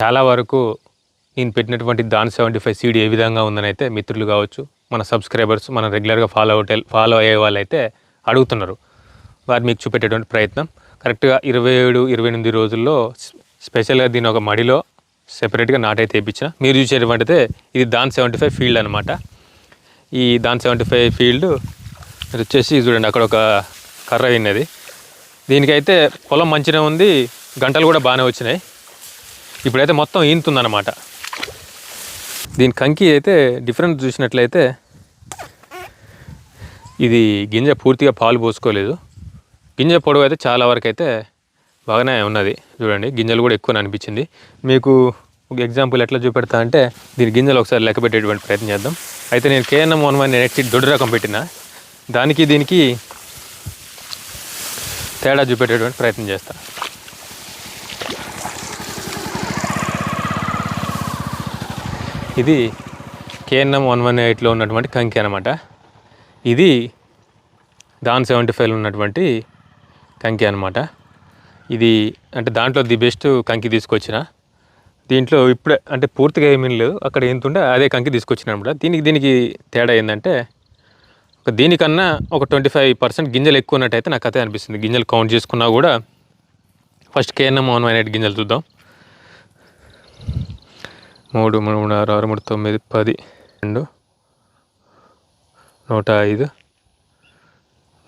చాలా వరకు నేను పెట్టినటువంటి దాన్ సెవెంటీ ఫైవ్ సీడీ ఏ విధంగా ఉందని అయితే మిత్రులు కావచ్చు మన సబ్స్క్రైబర్స్ మనం రెగ్యులర్గా ఫాలో అవుటే ఫాలో అయ్యే వాళ్ళు అయితే అడుగుతున్నారు. వారు మీకు చూపెట్టేటువంటి ప్రయత్నం. కరెక్ట్గా ఇరవై ఏడు ఇరవై ఎనిమిది రోజుల్లో స్పెషల్గా దీని ఒక మడిలో సెపరేట్గా నాటైతే వేయించిన మీరు చూసేటువంటిదే ఇది దాన్ సెవెంటీ ఫైవ్ ఫీల్డ్ అనమాట ఈ దాన్ సెవెంటీ ఫైవ్ ఫీల్డ్ మీరు వచ్చేసి చూడండి అక్కడ ఒక కర్ర విన్నది దీనికైతే పొలం మంచిగా ఉంది గంటలు కూడా బాగానే వచ్చినాయి. ఇప్పుడైతే మొత్తం ఈనుతుందన్నమాట దీని కంకి అయితే డిఫరెంట్ చూసినట్లయితే ఇది గింజ పూర్తిగా పాలు పోసుకోలేదు. గింజ పొడవు అయితే చాలా వరకు అయితే బాగానే ఉన్నది. చూడండి గింజలు కూడా ఎక్కువ అనిపించింది. మీకు ఒక ఎగ్జాంపుల్ ఎట్లా చూపెడతా అంటే దీని గింజలు ఒకసారి లెక్క పెట్టేటువంటి ప్రయత్నం చేద్దాం. అయితే నేను కేఎన్ఎం వన్ వన్ నెక్స్ట్ దొడ్డు రకం పెట్టిన. దానికి దీనికి తేడా చూపెట్టేటువంటి ప్రయత్నం చేస్తాను ఇది కేఎన్ఎం వన్ వన్ ఎయిట్లో ఉన్నటువంటి కంకి అనమాట ఇది దాన్ సెవెంటీ ఫైవ్లో ఉన్నటువంటి కంకి అనమాట ఇది అంటే దాంట్లో ది బెస్ట్ కంకి తీసుకొచ్చిన. దీంట్లో ఇప్పుడే అంటే పూర్తిగా ఏమీ లేదు. అక్కడ ఏంతుంటే అదే కంకి తీసుకొచ్చిన అనమాట దీనికి దీనికి తేడా ఏంటంటే ఒక దీనికన్నా ఒక ట్వంటీ ఫైవ్ పర్సెంట్ గింజలు ఎక్కువ ఉన్నట్టయితే నాకు అదే అనిపిస్తుంది. గింజలు కౌంట్ చేసుకున్నా కూడా first KNM one one eight గింజలు చూద్దాం. మూడు మూడు మూడు ఆరు ఆరు మూడు తొమ్మిది పది. రెండు. నూట ఐదు.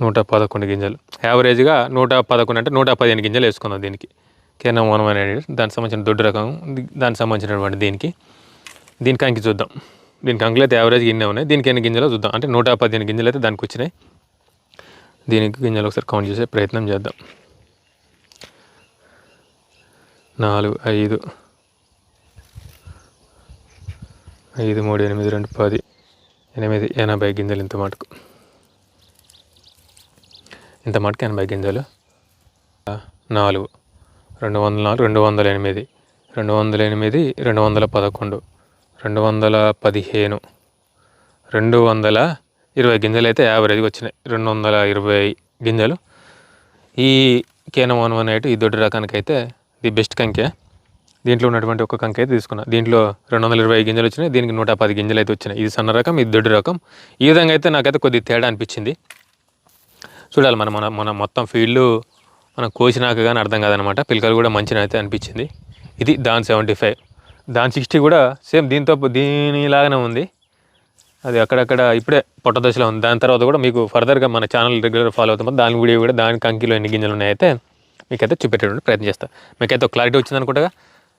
నూట పదకొండు గింజలు. యావరేజ్గా నూట పదకొండు అంటే నూట పదిహేను గింజలు వేసుకుందాం దీనికి. కేనా వనం అనేది దానికి సంబంధించిన దొడ్డు రకం దానికి సంబంధించినటువంటి దీనికి. దీనికి అంకి చూద్దాం. దీనికి అంకులు అయితే యావరేజ్ గిన్నె ఉన్నాయి. దీనికి ఎన్ని గింజలు చూద్దాం. అంటే నూట పదిహేను గింజలు అయితే దానికి వచ్చినాయి. దీనికి గింజలు ఒకసారి కౌంట్ చేసే ప్రయత్నం చేద్దాం. నాలుగు ఐదు ఐదు మూడు ఎనిమిది రెండు పది ఎనిమిది ఎనభై గింజలు ఇంత మటుకు. ఇంత మటుకు ఎనభై గింజలు. నాలుగు రెండు వందల నాలుగు రెండు వందల ఎనిమిది రెండు వందల ఎనిమిది రెండు వందల పదకొండు రెండు వందల పదిహేను రెండు వందల ఇరవై గింజలు అయితే యావరేజ్గా వచ్చినాయి. రెండు వందల ఇరవై గింజలు. ఈ కేన వన్ వన్ ఎయిట్ ఈ దొడ్డు రకానికి అయితే ది బెస్ట్ కంకే. దీంట్లో ఉన్నటువంటి ఒక కంకి అయితే తీసుకున్నా. దీంట్లో రెండు వందల ఇరవై గింజలు వచ్చినాయి. దీనికి నూట పది గింజలు అయితే వచ్చినాయి. ఇది సన్న రకం ఇది దొడ్డు రకం. ఈ విధంగా అయితే నాకైతే కొద్ది తేడా అనిపించింది. చూడాలి మనం మన మన మొత్తం ఫీల్డ్ మనం కోసినాక కానీ అర్థం కాదనమాట. పిల్లకలు కూడా మంచిగా అయితే అనిపించింది. ఇది దాని సెవెంటీ ఫైవ్. దాని సిక్స్టీ కూడా సేమ్ దీంతో దీనిలాగానే ఉంది. అది అక్కడక్కడ ఇప్పుడే పొట్ట దశలో ఉంది. దాని తర్వాత కూడా మీకు ఫర్దర్గా మన ఛానల్ రెగ్యులర్ ఫాలో అవుతాం దాని వీడియో కూడా దాని కంకిలో ఎన్ని గింజలు ఉన్నాయైతే మీకైతే చూపెట్టడానికి ప్రయత్నం చేస్తాను మీకైతే ఒక క్లారిటీ వచ్చింది అనుకుంటా